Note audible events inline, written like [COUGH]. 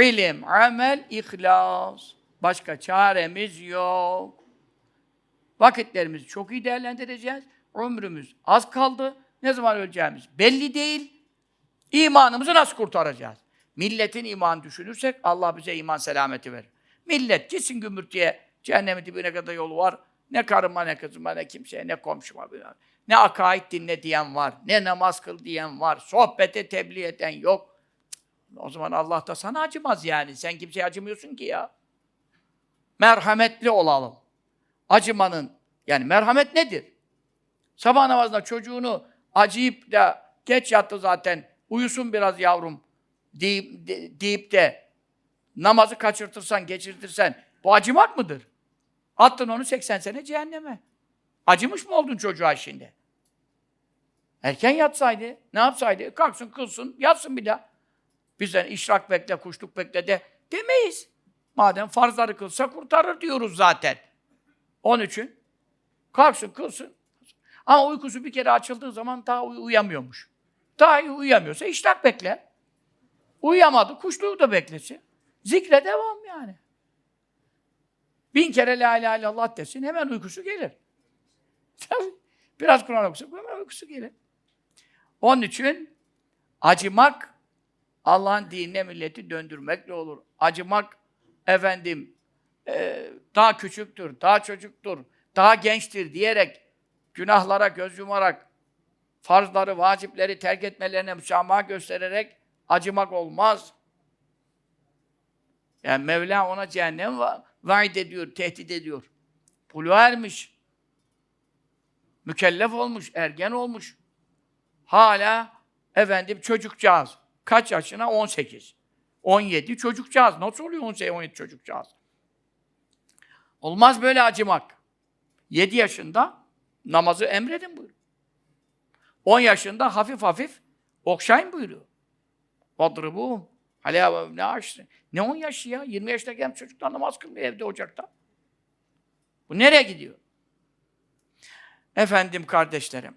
ilim, amel, ihlas. Başka çaremiz yok. Vakitlerimizi çok iyi değerlendireceğiz. Ömrümüz az kaldı. Ne zaman öleceğimiz belli değil. İmanımızı nasıl kurtaracağız? Milletin iman düşünürsek Allah bize iman selameti verir. Millet gitsin gümürtüye, cehennemin dibine kadar yolu var. Ne karıma, ne kızıma, ne kimseye, ne komşuma. Ne akaid dinle diyen var, ne namaz kıl diyen var. Sohbete tebliğ eden yok. O zaman Allah da sana acımaz yani. Sen kimseye acımıyorsun ki ya. Merhametli olalım. Acımanın, yani merhamet nedir? Sabah namazında çocuğunu acıyıp da geç yattı zaten, uyusun biraz yavrum deyip de, deyip de namazı kaçırtırsan, geçirtirsen bu acımak mıdır? Attın onu 80 sene cehenneme. Acımış mı oldun çocuğa şimdi? Erken yatsaydı, ne yapsaydı? Kalksın, kılsın, yatsın bir daha. Bizden işrak bekle, kuşluk bekle de demeyiz. Madem farzları kılsa kurtarır diyoruz zaten. Onun için kalksın, kılsın. Ama uykusu bir kere açıldığı zaman daha uy- uyuyamıyormuş. Daha iyi uyuyamıyorsa işrak bekle. Uyuyamadı, kuşluğu da beklesin. Zikre devam yani. Bin kere la ilahe illallah desin, hemen uykusu gelir. [LAUGHS] Biraz Kur'an okusa hemen uykusu gelir. Onun için acımak Allah'ın dinine milleti döndürmekle olur. Acımak efendim e, daha küçüktür, daha çocuktur, daha gençtir diyerek günahlara göz yumarak farzları, vacipleri terk etmelerine müsamaha göstererek acımak olmaz. Yani Mevla ona cehennem va- vaid ediyor, tehdit ediyor. Buluğa ermiş. Mükellef olmuş, ergen olmuş. Hala efendim çocukcağız. Kaç yaşına? 18. 17 çocukcağız. Nasıl oluyor 18, 17 çocukcağız? Olmaz böyle acımak. 7 yaşında namazı emredin buyuruyor. 10 yaşında hafif hafif okşayın buyuruyor. Vadrıbuhum. Aleyha ne açtı? Ne 10 yaşı ya? 20 yaşında gelmiş çocuklar namaz kılmıyor evde ocakta. Bu nereye gidiyor? Efendim kardeşlerim.